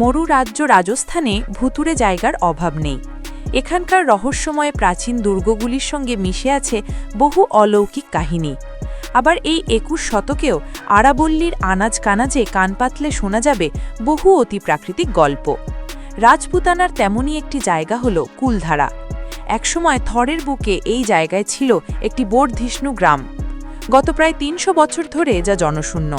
মরু রাজ্য রাজস্থানে ভুতুরে জায়গার অভাব নেই। এখানকার রহস্যময় প্রাচীন দুর্গগুলির সঙ্গে মিশে আছে বহু অলৌকিক কাহিনী। আবার এই একুশ শতকেও আরাবল্লীর আনাজ কানাজে কান পাতলে শোনা যাবে বহু অতিপ্রাকৃতিক গল্প। রাজপুতানার তেমনই একটি জায়গা হল কুলধারা। একসময় থরের বুকে এই জায়গায় ছিল একটি বর্ধিষ্ণু গ্রাম। গত প্রায় তিনশো বছর ধরে যা জনশূন্য।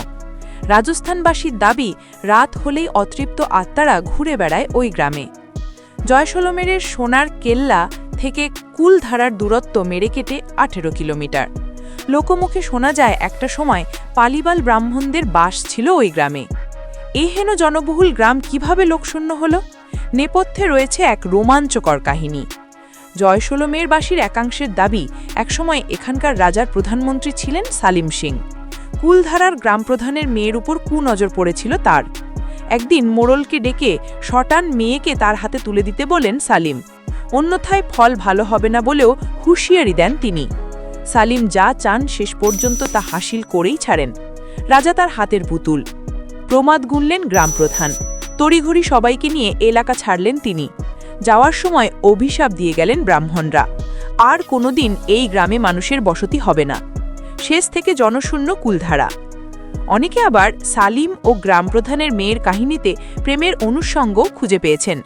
রাজস্থানবাসীর দাবি, রাত হলেই অতৃপ্ত আত্মারা ঘুরে বেড়ায় ওই গ্রামে। জয়সলমেরের সোনার কেল্লা থেকে কুলধারার দূরত্ব মেরে কেটে আঠেরো কিলোমিটার। লোকমুখে শোনা যায়, একটা সময় পালিবাল ব্রাহ্মণদের বাস ছিল ওই গ্রামে। এ হেন জনবহুল গ্রাম কীভাবে লোকশূন্য হল? নেপথ্যে রয়েছে এক রোমাঞ্চকর কাহিনী। জয়সলমেরবাসীর একাংশের দাবি, একসময় এখানকার রাজার প্রধানমন্ত্রী ছিলেন সালিম সিং। কুলধারার গ্রাম প্রধানের মেয়ের উপর কুনজর পড়েছিল তার। একদিন মোড়লকে ডেকে শটান মেয়েকে তার হাতে তুলে দিতে বলেন সালিম। অন্যথায় ফল ভালো হবে না বলেও হুঁশিয়ারি দেন তিনি। সালিম যা চান শেষ পর্যন্ত তা হাসিল করেই ছাড়েন। রাজা তার হাতের পুতুল। প্রমাদ গুনলেন গ্রাম প্রধান তড়িঘড়ি সবাইকে নিয়ে এলাকা ছাড়লেন তিনি। যাওয়ার সময় অভিশাপ দিয়ে গেলেন ব্রাহ্মণরা। আর কোনোদিন এই গ্রামে মানুষের বসতি হবে না। শেষ থেকে জনশূন্য কুলধারা। অনেকে আবার সালিম ও গ্রাম প্রধানের মেয়ের কাহিনীতে প্রেমের অনুষঙ্গ খুঁজে পেয়েছেন।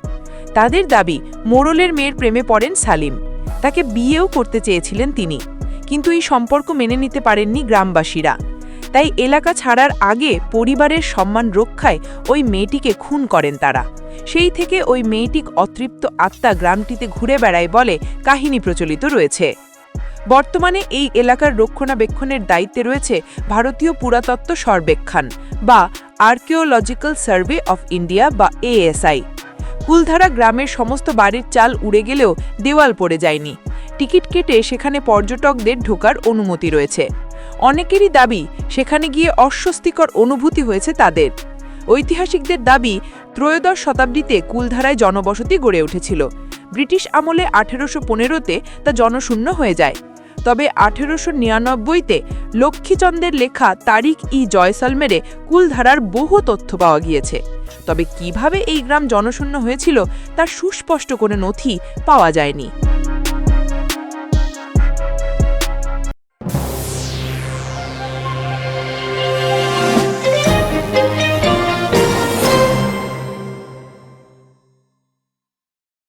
তাদের দাবি, মোরলের মেয়ের প্রেমে পড়েন সালিম। তাকে বিয়েও করতে চেয়েছিলেন তিনি। কিন্তু এই সম্পর্ক মেনে নিতে পারেননি গ্রামবাসীরা। তাই এলাকা ছাড়ার আগে পরিবারের সম্মান রক্ষায় ওই মেয়েটিকে খুন করেন তারা। সেই থেকে ওই মেয়েটিক অতৃপ্ত আত্মা গ্রামটিতে ঘুরে বেড়ায় বলে কাহিনী প্রচলিত রয়েছে। বর্তমানে এই এলাকার রক্ষণাবেক্ষণের দায়িত্বে রয়েছে ভারতীয় পুরাতত্ত্ব সর্বেক্ষণ বা আর্কিওলজিক্যাল সার্ভে অফ ইন্ডিয়া বা এএসআই। কুলধারা গ্রামের সমস্ত বাড়ির চাল উড়ে গেলেও দেওয়াল পড়ে যায়নি। টিকিট কেটে সেখানে পর্যটকদের ঢোকার অনুমতি রয়েছে। অনেকেরই দাবি, সেখানে গিয়ে অস্বস্তিকর অনুভূতি হয়েছে তাদের। ঐতিহাসিকদের দাবি, ত্রয়োদশ শতাব্দীতে কুলধারায় জনবসতি গড়ে উঠেছিল। ব্রিটিশ আমলে আঠেরোশো পনেরোতে তা জনশূন্য হয়ে যায়। তবে আঠেরোশো নিরানব্বইতে লক্ষ্মীচন্দ্রের লেখা তারিক ই জয়সলমেরে কুলধারার বহু তথ্য পাওয়া গিয়েছে। তবে কীভাবে এই গ্রাম জনশূন্য হয়েছিল তার সুস্পষ্ট কোনো নথি পাওয়া যায়নি।